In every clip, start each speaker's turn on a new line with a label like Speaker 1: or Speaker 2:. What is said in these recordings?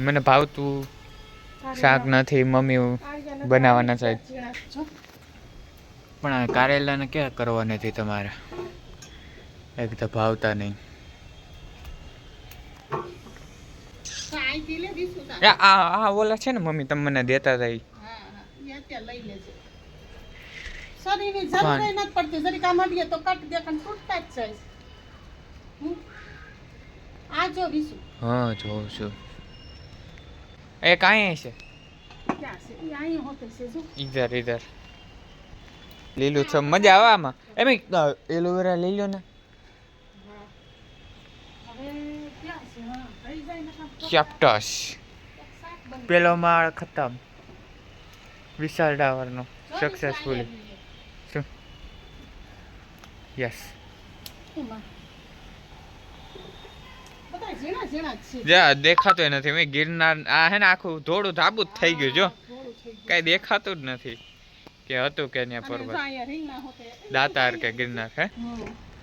Speaker 1: મને ભાવતું શાક નથી મમ્મી બનાવવાના સાહેબ પણ આ કારેલાને ક્યાં કરવા નથી તમારે? એક તો ભાવતા નહીં. આ ઓલા છે ને મમ્મી તમે મને દેતા હતા હા જોઉં છું. એ કાંઈ છે? ઇધર ઇધર લીલું છે. મજા આવે આમાં? એમ એલોવેરા લઈ લો ને? ચેપ્ટસ. પેલો માળ ખતમ. વિશાલ ડાવરનો. સક્સેસફુલી શું? યસ
Speaker 2: જ
Speaker 1: દેખાતો નથી મેં ગિરનાર આ હે ને આખું થોડું ધાબુ થઈ ગયું જો. કઈ દેખાતું જ નથી કે હતું કે ત્યાં પર્વત. દાતાર કે ગિરનાર હે.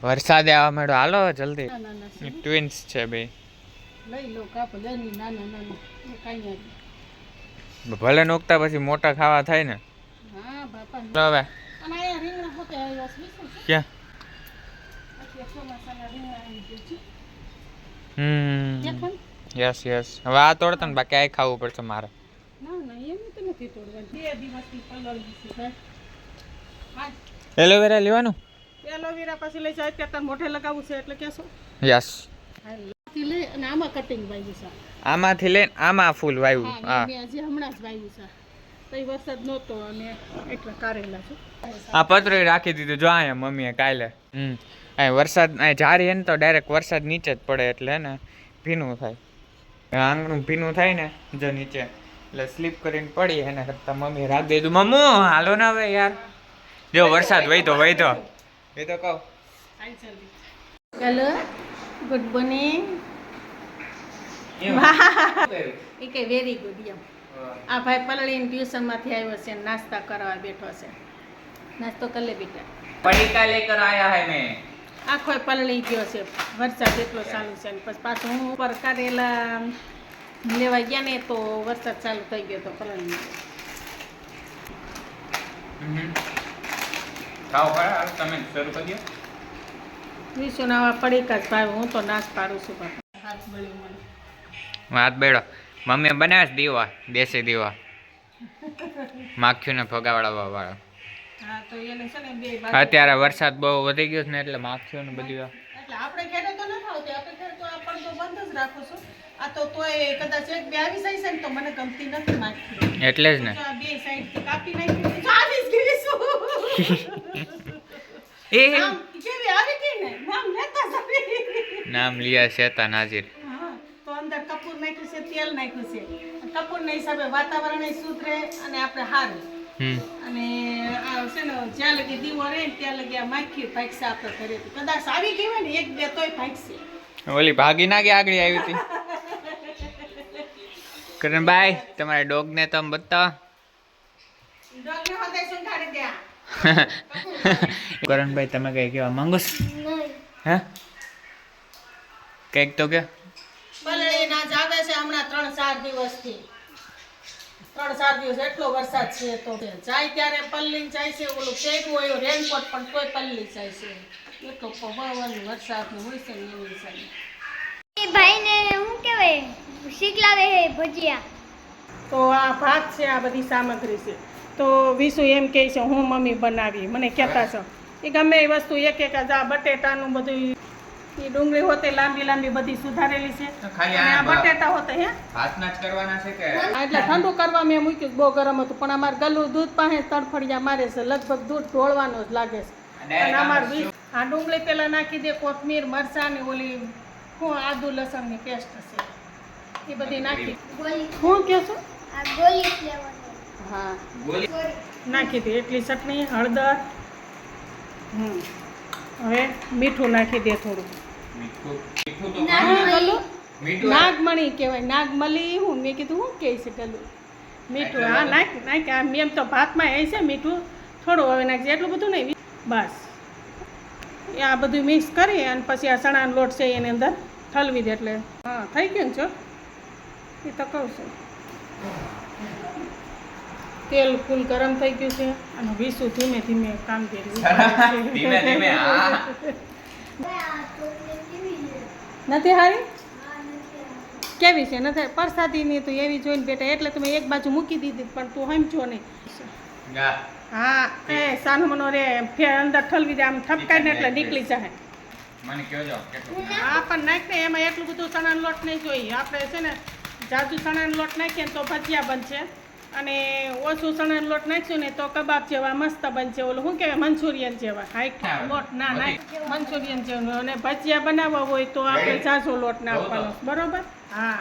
Speaker 1: વરસાદે આવવા માંડ્યો હાલો જલ્દી. ટ્વિન્સ છે બે.
Speaker 2: લઈ લો કાપ લેની નાના નાના એ
Speaker 1: ભલે નોકતા પછી મોટા ખાવા થાય ને.
Speaker 2: હા બાપા.
Speaker 1: હવે? ક્યાં
Speaker 2: અત્યારે ચોમાસાના રીંગણા આવી ગયા છે
Speaker 1: હમ. Yes yes. હવે આ તોડતા ને બાકી આ ખાવું પડશે મારે. એલોવેરા લેવાનું?
Speaker 2: એલોવેરા પછી લઈ જાય તાર મોઢે લગાવવું છે એટલે કહેશો. યસથી લઈ આમાં કટિંગ વાવ્યું છે.
Speaker 1: આમાંથી લઈને આમાં ફૂલ વાવ્યું
Speaker 2: હા હમણાં જ વાવ્યું છે. તઈ વરસાદ નહોતો અને એટલે કારેલા છે.
Speaker 1: આ પત્ર રાખી દીધું જો અહીંયા મમ્મીએ કાલે. હમ. અહીં વરસાદ અહીં જારી હે ને તો ડાયરેક્ટ વરસાદ નીચે જ પડે એટલે ને ભીનું થાય. આંગણું ભીનું થાય ને જો નીચે. એટલે સ્લીપ કરીને પડી એના કરતાં મમ્મીએ રાખી દીધું. મમ્મુ હાલો ને હવે યાર. જો વરસાદ વહીતો વહીતો એ તો કહું.
Speaker 2: હેલો ગુડ મોર્નિંગ એ કે વેરી ગુડ એમ. આ ભાઈ પલળીને ટ્યુશનમાંથી આવ્યો છે નાસ્તા કરવા બેઠો છે. નાસ્તો કરી લે બેટા.
Speaker 1: પડીકા લેકર આયા હે મેં.
Speaker 2: આખો પલળી ગયો છે. વરસાદ એટલો ચાલુ છે ને પછી પાછું હું ઉપર કારેલા લેવા ગયા ને તો વરસાદ ચાલુ થઈ ગયો તો પલળી.
Speaker 1: ખાઓ ખરા તમે શરૂ કરી દો.
Speaker 2: વિશુના પડીકા જ ભાઈ હું તો નાશ પાડું છું. હાથ બળ્યો મને
Speaker 1: હાથ બેડો. મમ્મીએ બનાવ્યા છે દીવા દેશી દીવા. માખીઓને ભગાવડાવવા વાળા. અત્યારે વરસાદ બહુ વધી ગયો છે ને એટલે માખીઓને બધું
Speaker 2: એટલે આપણે ઘરે તો નથી આવતી આપણે ઘરે તો આ પડદો બંધ જ રાખું છું. આ તો તોય કદાચ એક બે આવી જાય છે ને તો મને ગમતી નથી માખી.
Speaker 1: એટલે જ ને.
Speaker 2: બે સાઈડથી કાપી નાખી તો આવી જ ગઈ છું.
Speaker 1: એ
Speaker 2: કેવી આવી ગઈ ને? નામ લેતા
Speaker 1: નામ લિયા શેતા નાજીર
Speaker 2: હા તો અંદર કપૂર નાખ્યું છે તેલ નાખ્યું છે. કપૂરના હિસાબે વાતાવરણ શુદ્ધ રહે અને આપણે સારું અને આ છે ને જ્યાં લગી દીવો રહે ત્યાં લગી આ માખી ભાગશે આપણે ઘરે કદાચ આવી ગઈ હોય ને એક બે તોય ભાગશે.
Speaker 1: ઓલી ભાગી ના કે આગળ આવી હતી. કરણભાઈ તમારા ડોગને તમે બતાવો.
Speaker 2: ડોગને હોતે સંઘાડી દે
Speaker 1: કરણભાઈ તમે કઈ કહેવા માંગો છો? હે? કંઈક તો કે
Speaker 2: ના જાગે છે હમણાં ત્રણ ચાર દિવસથી. ત્રણ ચાર દિવસ એટલો વરસાદ છે તો જાય ત્યારે પલ્લી જાય છે ઓલું પહેર્યું હોય રેનકોટ પણ તોય પલ્લી જાય છે. એટલો પવન વરસાદ ને હોય છે એની
Speaker 3: એ ભાઈને શું કહેવાય શીખલાવે હે ભજીયા.
Speaker 2: તો આ ભાત છે આ બધી સામગ્રી છે. તો વિશુ એમ કહે છે હું મમ્મી બનાવી. મને કહેતા છો. એ ગમે એ વસ્તુ એક એક જ આ બટેટાનું બધું એ ડુંગળી હોતે લાંબી લાંબી બધી સુધારેલી છે. અને આ બટેટા હોતે હે.
Speaker 1: હાથના જ કરવાના છે કે?
Speaker 2: આ એટલે ઠંડુ કરવા મેં મૂક્યું બહુ ગરમ હતું પણ અમારે ગલું દૂધ પાસે તડફડિયા મારે છે લગભગ દૂધ ઢોળવાનો જ લાગે છે. અને અમાર વીસ આ ડુંગળી પેલા નાખી દે કોથમીર મરચાં ને ઓલી હું આદુ લસણની પેસ્ટ છે. એ બધી નાખી. હું કે છું?
Speaker 3: આ ગોલી ફ્લેવરની
Speaker 2: હા.
Speaker 1: ગોલી?
Speaker 2: નાખી દે એટલી ચટણી હળદર. હમ. હવે મીઠું નાખી દે થોડું. નાગમણી કહેવાય. નાગમલી હું મેં કીધું શું કહે છે પેલું? મીઠું. હા નાખ. નાખ આ મેમ તો ભાતમાં એ છે મીઠું. થોડું હવે નાખજે એટલું બધું નહીં. બસ. એ આ બધું મિક્સ કરી અને પછી આ ચણાનો લોટ છે એની અંદર ઠલવી દે એટલે. હા થઈ ગયું છો એ તો કહું છું. તેલ ફૂલ ગરમ થઈ ગયું છે અને વીસું ધીમે ધીમે કામગીરી
Speaker 1: ધીમે ધીમે હા.
Speaker 2: નથી હારી? કેવી છે? નથી પરસાદીની તો એવી જોઈને બેટા એટલે તમે એક બાજુ મૂકી દીધી પણ તું સમજો નહીં. હા એ સાનમનો મનો રે ફેર અંદર ઠલવી દે આમ ઠપકાય ને એટલે નીકળી જાય
Speaker 1: મને કહેજો
Speaker 2: હા પણ નાખ ને એમાં એટલું બધું ચણાનો લોટ નહીં જોઈએ. આપણે છે ને જાજુ ચણાનો લોટ નાખીએ તો ભજીયા બનશે. અને ઓછું ચણાનો લોટ નાખ્યું ને તો કબાબ જેવા મસ્ત બનશે ઓલું. શું કહેવાય? મંચુરિયન જેવા. હાઈ લોટ ના નાખ મંચુરિયન જેવું. અને ભજીયા બનાવવા હોય તો આપણે ઝાઝો લોટ નાખવાનો. બરોબર? હા.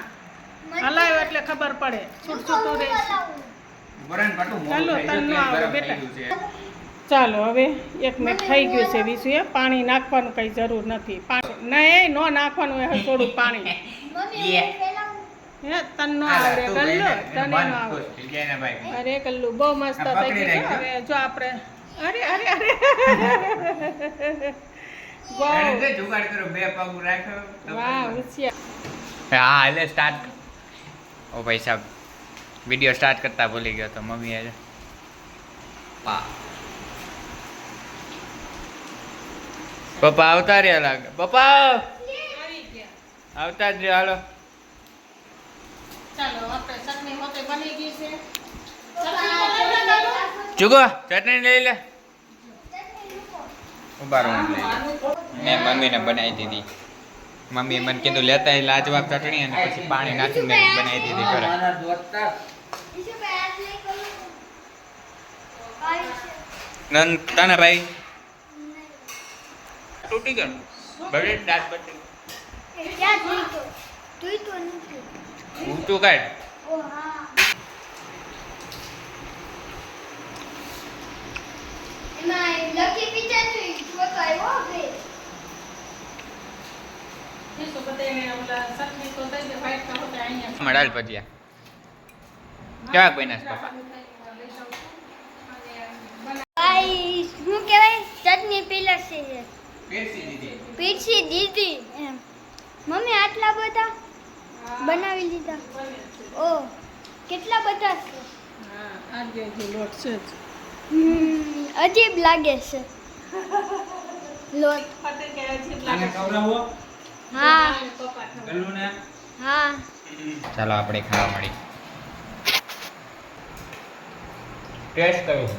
Speaker 2: હલાયો એટલે ખબર પડે. છૂટ છૂટું
Speaker 1: મોઢું
Speaker 2: ચાલો,
Speaker 1: થઈ ગયું,
Speaker 2: આવે, બેટા. ચાલો હવે એક મિનિટ થઈ ગયું છે વિસુ એ પાણી નાખવાનું કઈ જરૂર નથી. પાણી નહીં ન નો નાખવાનું એ થોડું પાણી. હે તન આવડે ગલ્લો તને નો આવડે. અરે કલ્લુ બહુ મસ્ત થઈ ગયું હવે જો આપણે અરે
Speaker 1: હા એટલે સ્ટાર્ટ ઓ ભાઈ સાહેબ વીડિયો સ્ટાર્ટ કરતા ભૂલી ગયો તો મમ્મી આજે પપ્પા આવતા રહ્યા લાગે. પપ્પા! આવતા જ રહ્યો હાલો.
Speaker 2: ચટણી હોતે બની ગઈ છે ચટણી લઈ
Speaker 1: ચૂકો ચટણી લઈ લે. ઊભા રહો હું લઈ લઉં. મેં મમ્મીને બનાવી દીધી. મમ્મી મને કીધું લેતા લાજવાબ ચટણી અને પછી પાણી નાખીને બનાવી દીધી ઘરે. નન તને ભાઈ? તૂટી ગયું. બળે દાંત ઊંચું કાઢ
Speaker 3: લકી પિક્ચર જોઈ
Speaker 1: કાઢ. ભજીયા. બન્યા છે પપ્પા
Speaker 3: શું કહેવાય? ચટણી પીલસી છે.
Speaker 1: પેરસી દીધી.
Speaker 3: પીરસી દીધી એમ. મમ્મી આટલા બધા? બનાવી લીધા ઓ કેટલા બધા છે?
Speaker 2: હા આજે લોટ છે
Speaker 3: અજીબ લાગે છે. લોટ. હા. હા.
Speaker 1: ચાલો આપણે ખાવા મળી ટેસ્ટ કરું